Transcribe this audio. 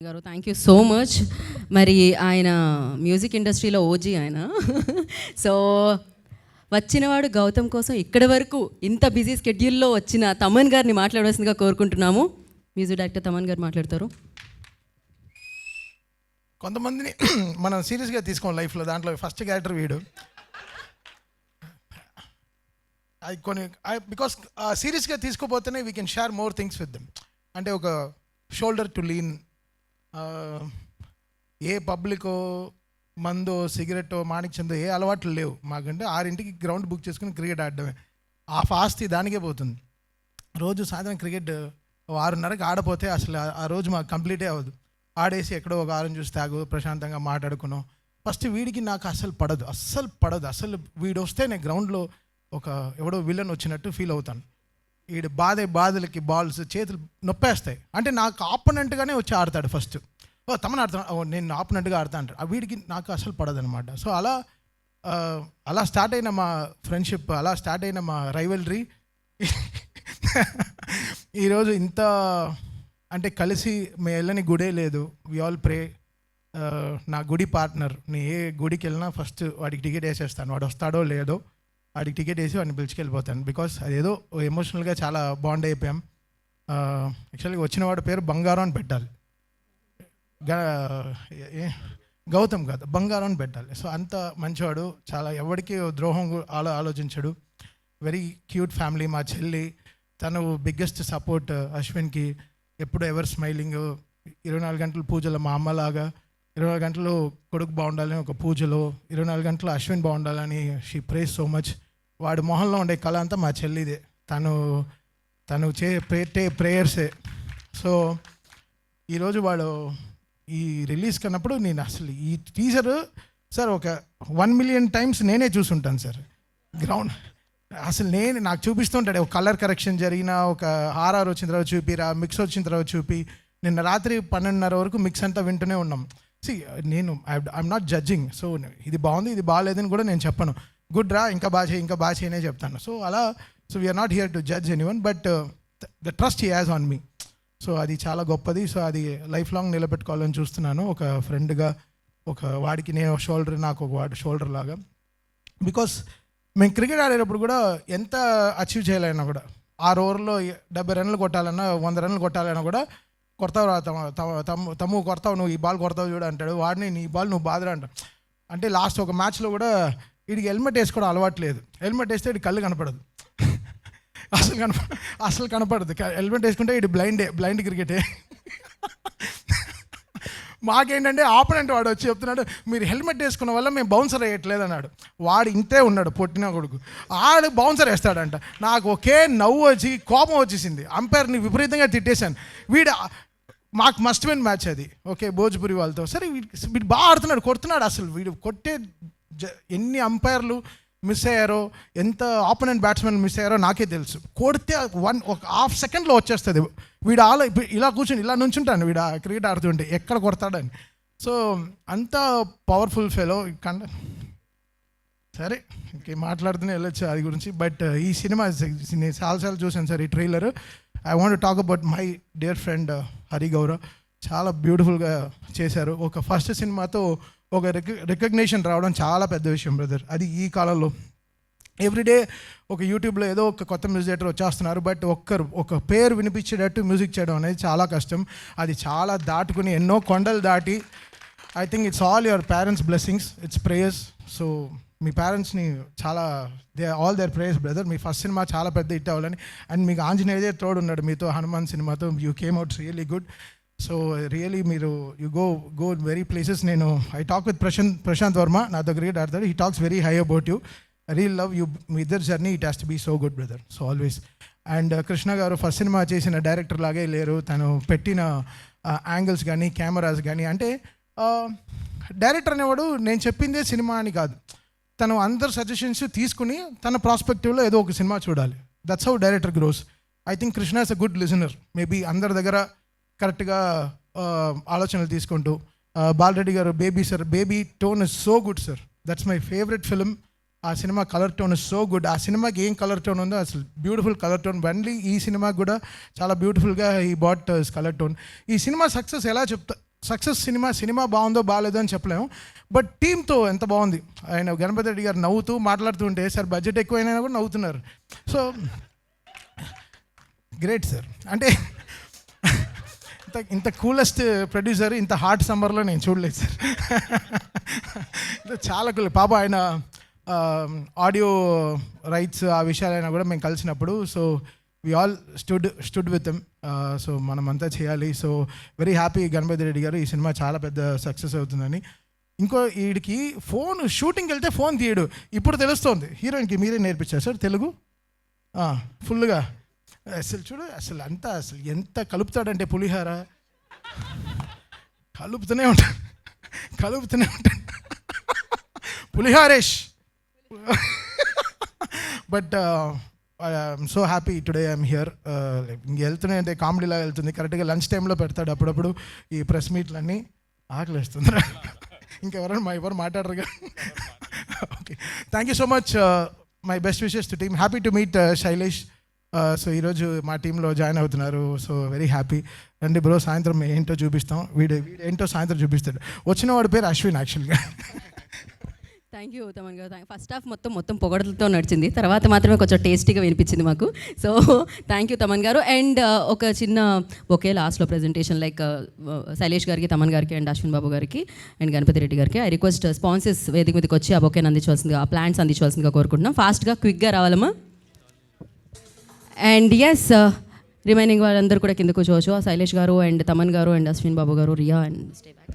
గారు thank you so much మరి ఆయన మ్యూజిక్ ఇండస్ట్రీలో ఓజీ ఆయన. సో వచ్చినవాడు గౌతమ్ కోసం ఇక్కడి వరకు ఇంత బిజీ స్కెడ్యూల్లో వచ్చిన తమన్ గారిని మాట్లాడవలసిందిగా కోరుకుంటున్నాము. మ్యూజిక్ డైరెక్టర్ తమన్ గారు మాట్లాడతారు. కొంతమందిని మనం సీరియస్గా తీసుకోం లైఫ్లో. దాంట్లో ఫస్ట్ క్యారెక్టర్ వీడు. అది కొన్ని బికాస్ సీరియస్గా తీసుకోపోతేనే we can share more things with them అంటే ఒక షోల్డర్ టు లీన్ ఏ పబ్లికో మందో సిగరెట్టో మాణిక్యందో ఏ అలవాట్లు లేవు మాకంటే. ఆరింటికి గ్రౌండ్ బుక్ చేసుకుని క్రికెట్ ఆడడమే. ఆ ఫాస్ట్ దానికే పోతుంది. రోజు సాయంత్రం క్రికెట్ ఆరున్నరకి ఆడపోతే అసలు ఆ- ఆ రోజు మాకు కంప్లీటే అవ్వదు. ఆడేసి ఎక్కడో ఒక ఆరం చూసి తాగు ప్రశాంతంగా మాట్లాడుకున్నాం. ఫస్ట్ వీడికి నాకు అస్సలు పడదు. అస్సలు పడదు. అసలు వీడు వస్తే నేను గ్రౌండ్లో ఒక ఎవడో విలన్ వచ్చినట్టు ఫీల్ అవుతాను. వీడు బాధే బాధలకి బాల్స్ చేతులు నొప్పేస్తాయి. అంటే నాకు ఆపనెంట్గానే వచ్చి ఆడతాడు ఫస్ట్. ఓ తమను ఆడుతాను ఓ నేను ఆపనెంట్గా ఆడతా అంటాడు. ఆ వీడికి నాకు అసలు పడదనమాట. సో అలా అలా స్టార్ట్ అయిన మా ఫ్రెండ్షిప్ అలా స్టార్ట్ అయిన మా రైవల్రీ. ఈరోజు ఇంత అంటే కలిసి మేము వెళ్ళని గుడే లేదు. వి ఆల్ ప్రే నా గుడి పార్ట్నర్. నేను ఏ గుడికి వెళ్ళినా ఫస్ట్ వాడికి టికెట్ వేసేస్తాను. వాడు వస్తాడో లేదో. వాడికి టికెట్ వేసి వాడిని పిలుచుకెళ్ళిపోతాను. బికాస్ అదేదో ఎమోషనల్గా చాలా బాండ్ అయిపోయాం. యాక్చువల్గా వచ్చిన వాడి పేరు బంగారం అని పెట్టాలి. గౌతమ్ కాదు బంగారం అని పెట్టాలి. సో అంత మంచివాడు చాలా ఎవరికి ద్రోహం ఆలో ఆలోచించాడు. వెరీ క్యూట్ ఫ్యామిలీ మా చెల్లి తను బిగ్గెస్ట్ సపోర్ట్ అశ్విన్కి. ఎప్పుడు ఎవరు స్మైలింగ్ ఇరవై నాలుగు గంటలు పూజలు మా అమ్మలాగా ఇరవై నాలుగు గంటలు కొడుకు బాగుండాలని ఒక పూజలో ఇరవై నాలుగు గంటలు అశ్విన్ బాగుండాలని షీ ప్రేస్ సో మచ్ వాడి మొహంలో ఉండే కళ అంతా మా చెల్లిదే. తను తను చే పెట్టే ప్రేయర్సే. సో ఈరోజు వాడు ఈ రిలీజ్ కన్నప్పుడు నేను అసలు ఈ టీజర్ సార్ ఒక వన్ మిలియన్ టైమ్స్ నేనే చూసుంటాను సార్. గ్రౌండ్ అసలు నేను నాకు చూపిస్తుంటాడు ఒక కలర్ కరెక్షన్ జరిగిన ఒక ఆర్ఆర్ వచ్చిన తర్వాత చూపిరా మిక్స్ వచ్చిన తర్వాత చూపి. నిన్న రాత్రి పన్నెండున్నర వరకు మిక్స్ అంతా వింటూనే ఉన్నాం. సి నేను ఐఎమ్ నాట్ జడ్జింగ్ సో ఇది బాగుంది ఇది బాగాలేదని కూడా నేను చెప్పను. గుడ్ రా ఇంకా బాగా చేయి ఇంకా బాగా చేయనే చెప్తాను. సో అలా so we are not here to judge anyone but the trust he has on me so అది చాలా గొప్పది. సో అది లైఫ్ లాంగ్ నిలబెట్టుకోవాలని చూస్తున్నాను. ఒక ఫ్రెండ్గా ఒక వాడికి నేను షోల్డర్ నాకు ఒక వాడు షోల్డర్ లాగా. బికాస్ మేము క్రికెట్ ఆడేటప్పుడు కూడా ఎంత అచీవ్ చేయాలన్నా కూడా. ఆరు ఓవర్లో డెబ్బై రన్లు కొట్టాలన్నా వంద రన్లు కొట్టాలన్నా కూడా కొడతావు రా తమ తమ- తమ్ము తమ్ము కొడతావు నువ్వు ఈ బాల్ కొడతావు చూడు అంటాడు. వాడిని నీ బాల్ నువ్వు బాధరా అంటాడు. అంటే లాస్ట్ ఒక మ్యాచ్లో కూడా వీడికి హెల్మెట్ వేసుకోవడం అలవాటు లేదు. హెల్మెట్ వేస్తే వీడి కళ్ళు కనపడదు. అసలు కనప అసలు కనపడదు. హెల్మెట్ వేసుకుంటే వీడి బ్లైండే బ్లైండ్ క్రికెటే. మాకేంటంటే ఆపనెంట్ వాడు వచ్చి చెప్తున్నాడు మీరు హెల్మెట్ వేసుకున్న వల్ల మేము బౌన్సర్ వేయట్లేదు అన్నాడు. వాడు ఇంతే ఉన్నాడు పొట్టిన కొడుకు. ఆడు బౌన్సర్ వేస్తాడంట. నాకు ఒకే నవ్వు వచ్చి కోపం వచ్చేసింది. అంపైర్ని విపరీతంగా తిట్టేశాను. వీడు మాకు మస్ట్ విన్ మ్యాచ్ అది. ఓకే భోజ్పురి వాళ్ళతో. సరే వీడి వీడు బాగా ఆడుతున్నాడు కొడుతున్నాడు అసలు. వీడు కొట్టే ఎన్ని అంపైర్లు మిస్ అయ్యారో ఎంత ఆపోనెంట్ బ్యాట్స్మెన్ మిస్ అయ్యారో నాకే తెలుసు. కొడితే వన్ ఒక హాఫ్ సెకండ్లో వచ్చేస్తుంది. వీడు ఆలో ఇప్పుడు ఇలా కూర్చొని ఇలా నుంచుంటాను వీడు క్రికెట్ ఆడుతుంటే ఎక్కడ కొడతాడని. సో అంత పవర్ఫుల్ ఫెలో కండ సరే ఇంకేం మాట్లాడుతూనే వెళ్ళొచ్చు అది గురించి. బట్ uh, ఈ సినిమా నేను చాలాసార్లు చూశాను సార్ ఈ trailer I want talk about my dear friend Hari Gaurav చాలా బ్యూటిఫుల్గా చేశారు. ఒక ఫస్ట్ సినిమాతో ఒక రిక రికగ్నేషన్ రావడం చాలా పెద్ద విషయం బ్రదర్ అది ఈ కాలంలో. ఎవ్రీడే ఒక యూట్యూబ్లో ఏదో ఒక కొత్త మ్యూజిక్ డైరెక్టర్ వచ్చేస్తున్నారు బట్ ఒక్కరు ఒక పేరు వినిపించేటట్టు మ్యూజిక్ చేయడం అనేది చాలా కష్టం. అది చాలా దాటుకుని ఎన్నో కొండలు దాటి I think it's all your parents blessings it's prayers so మీ పేరెంట్స్ని చాలా they all their prayers brother me first cinema చాలా పెద్ద హిట్ అవ్వాలని. అండ్ మీకు ఆంజనేయదే తోడు ఉన్నాడు మీతో హనుమాన్ సినిమాతో. You came out really good so really మీరు you go go very places నేను I talk with Prashanth Prashanth Varma నా దగ్గరికి ఆడతాడు. He talks very high about you real love you మీ ఇద్దరు journey it has to be so good brother so always and Krishna garu first cinema చేసిన director లాగే లేరు. తను పెట్టిన angles కానీ కెమెరాస్ కానీ అంటే uh, డైరెక్టర్ అనేవాడు నేను చెప్పిందే సినిమా అని కాదు. తను అందరు సజెషన్స్ తీసుకుని తన ప్రాస్పెక్టివ్లో ఏదో ఒక సినిమా చూడాలి. That's how director grows I think Krishna is a good listener maybe అందరి దగ్గర కరెక్ట్గా ఆలోచనలు తీసుకుంటూ Balireddy garu baby sir baby tone is so good sir. That's my favourite film ఆ cinema colour tone is so good. ఆ సినిమాకి ఏం colour tone ఉందో అసలు బ్యూటిఫుల్ కలర్ టోన్. బండ్లీ ఈ సినిమాకి కూడా చాలా బ్యూటిఫుల్గా ఈ బాట్ కలర్ టోన్. ఈ సినిమా సక్సెస్ ఎలా చెప్తా సక్సెస్ సినిమా సినిమా బాగుందో బాగాలేదో అని చెప్పలేము. బట్ టీంతో ఎంత బాగుంది? ఆయన గణపతి రెడ్డి గారు నవ్వుతూ మాట్లాడుతుంటే సార్ బడ్జెట్ ఎక్కువైనా కూడా నవ్వుతున్నారు. So great sir. అంటే ఇంత ఇంత కూలెస్ట్ ప్రొడ్యూసర్ ఇంత హాట్ సమ్మర్లో నేను చూడలేదు సార్ చాలా కూల్ పాప ఆయన ఆడియో రైట్స్ ఆ విషయాలైనా కూడా మేము కలిసినప్పుడు so we all stood stood with em so మనమంతా చేయాలి. So very happy Ganapathi Reddy garu. ఈ సినిమా చాలా పెద్ద సక్సెస్ అవుతుందని. ఇంకో వీడికి ఫోన్ షూటింగ్కి వెళ్తే ఫోన్ తీయడు. ఇప్పుడు తెలుస్తోంది. హీరోయిన్కి మీరే నేర్పించారు సార్ తెలుగు? ఫుల్గా అసలు చూడు అసలు అంతా అసలు ఎంత కలుపుతాడంటే పులిహార? కలుపుతూనే ఉంటాడు కలుపుతూనే ఉంటాడు పులిహారేష్. But I'm so happy today I'm here. ఇంకా వెళ్తూనే అంటే కామెడీలా వెళ్తుంది. కరెక్ట్గా లంచ్ టైంలో పెడతాడు అప్పుడప్పుడు ఈ ప్రెస్ మీట్లన్నీ. ఆకలిస్తుంది ఇంకెవరైనా మా ఎవరు మాట్లాడరు okay. Thank you so much my best wishes to team. Happy to meet Shailesh. So ఈరోజు మా టీంలో జాయిన్ అవుతున్నారు. So very happy. రండి బ్రో సాయంత్రం ఏంటో చూపిస్తాం. వీడు వీడు ఏంటో సాయంత్రం చూపిస్తాడు. వచ్చిన వాడి పేరు అశ్విన్ యాక్చువల్గా థ్యాంక్ యూ తమన్ గారు. ఫస్ట్ హాఫ్ మొత్తం మొత్తం పొగడలతో నడిచింది. తర్వాత మాత్రమే కొంచెం టేస్టీగా వినిపించింది మాకు. సో థ్యాంక్ యూ తమన్ గారు. అండ్ uh, ఒక చిన్న ఒకే లాస్ట్లో ప్రెజెంటేషన్ లైక్ శైలేష్ గారికి తమన్ గారికి అండ్ అశ్విన్ బాబు గారికి అండ్ గణపతి రెడ్డి గారికి. ఐ రిక్వెస్ట్ స్పాన్సెస్ వేదిక మీదకి వచ్చి ఆ బొకేని అందించవలసిందిగా ఆ ప్లాంట్స్ అందించవలసిందిగా కోరుకుంటున్నాం. ఫాస్ట్గా క్విక్గా రావాలమ్మా. అండ్ ఎస్ రిమైనింగ్ వాళ్ళందరూ కూడా కింద కూర్చోవచ్చు శైలేష్ గారు అండ్ తమన్ గారు అండ్ అశ్విన్ బాబు గారు రియా అండ్ స్టే బ్యాక్